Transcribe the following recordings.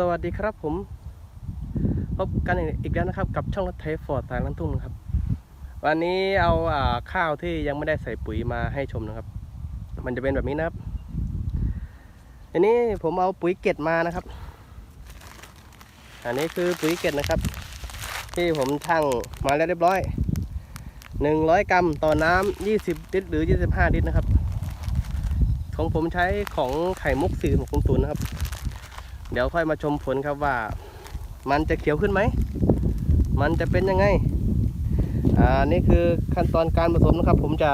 สวัสดีครับผมพบกันอีกแล้วนะครับ กับช่องรถไถฟอร์ดสายลันทุ่งครับ วันนี้เอาอาข้าวที่ยังไม่ได้ใส่ปุ๋ยมาให้ชมนะครับ มันจะเป็นแบบนี้นะครับอันนี้ผมเอาปุ๋ยเกตมานะครับ อันนี้คือปุ๋ยเกตนะครับ ที่ผมชั่งมาแล้วเรียบร้อย100กรัมต่อน้ำ20ลิตรหรือ25ลิตรนะครับ ของผมใช้ของไข่มุก4600นะครับ เดี๋ยวค่อยมาชมผลครับว่า มันจะเขียวขึ้นไหม มันจะเป็นยังไง อ่า นี่คือขั้นตอนการผสมนะครับ ผมจะ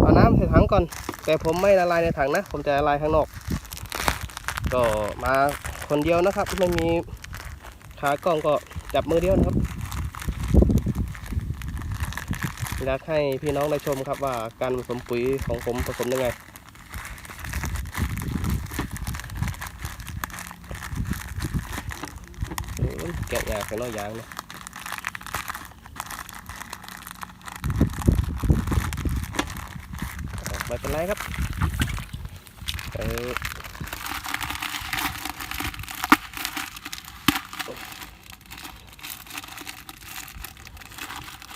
เอาน้ำใส่ถังก่อน แต่ผมไม่ละลายในถังนะ ผมจะละลายข้างนอก ก็มาคนเดียวนะครับ ไม่มีขากล้องก็จับมือเดียวนะครับอยากให้พี่น้องได้ชมครับว่าการผสมปุ๋ยของผมผสมยังไง เออ แกะยากแค่น้อยยางนะไม่เป็นไรครับเออ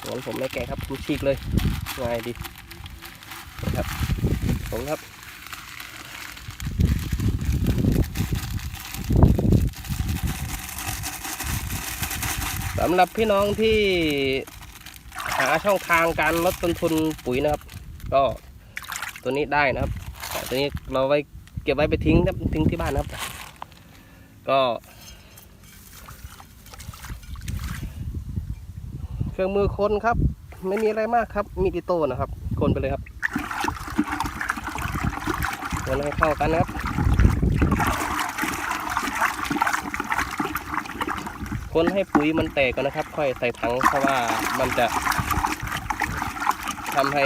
งั้นผมไม่แกะครับผมฉีกเลยง่ายดีนะครับผมครับ สำหรับพี่น้องที่หาช่องทางการลดต้นทุนปุ๋ยนะครับ ก็ตัวนี้ได้นะครับ ตัวนี้เราไว้เก็บไว้ไปทิ้งครับทิ้งที่บ้านนะครับ ก็ เครื่องมือคนครับ ไม่มีอะไรมากครับ มีดิโต้นะครับ คนไปเลยครับคนให้เข้ากันนะครับ คนให้ปุ๋ยมันแตกก่อนนะครับ ค่อยใส่ถังเพราะว่ามันจะทำให้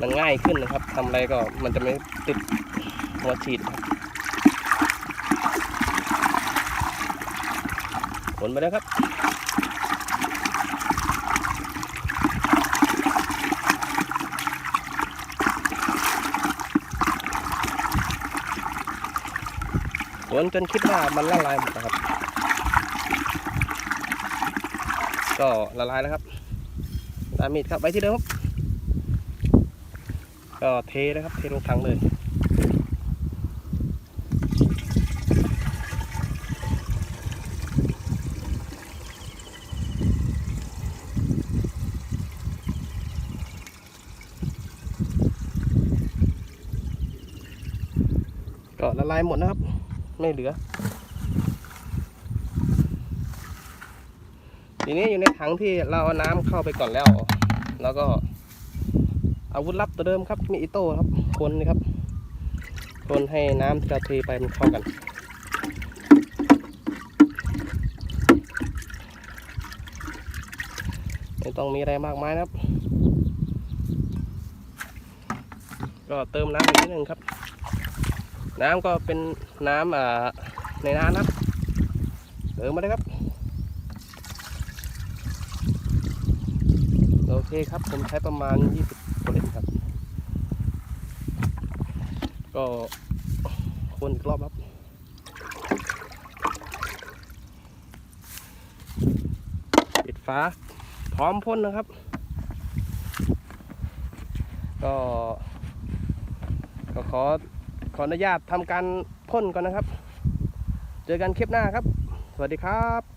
มันง่ายขึ้นนะครับทำอะไรก็มันจะไม่ติดหัวฉีดครับขนไปแล้วครับขนจนคิดว่ามันละลายหมดนะครับ ก็ละลายแล้วครับตามมีดครับไว้ที่เดิมครับก็เทนะครับเทลงถังเลยก็ละลายหมดนะครับ ไม่เหลือ ทีนี้อยู่ในถังที่เราเอาน้ำเข้าไปก่อนแล้ว แล้วก็อาวุธลับตัวเดิมครับ มีอิโต้ครับคนนี่ครับคนให้น้ำที่เราเทไปมันเข้ากัน ไม่ต้องมีอะไรมากมายนะครับ ก็เติมน้ำอีกนิดนึงครับ น้ำก็เป็นน้ำอ่าในน้ำนะครับ เติมมาเลยครับ โอ เคครับผมใช้ประมาณ 20กว่าลิตรครับ ก็คนอีกรอบครับปิดฟ้าพร้อมพ่นนะครับ ก็ก็ขอขออนุญาตทำการพ่นก่อนนะครับ เจอกันคลิปหน้าครับ สวัสดีครับ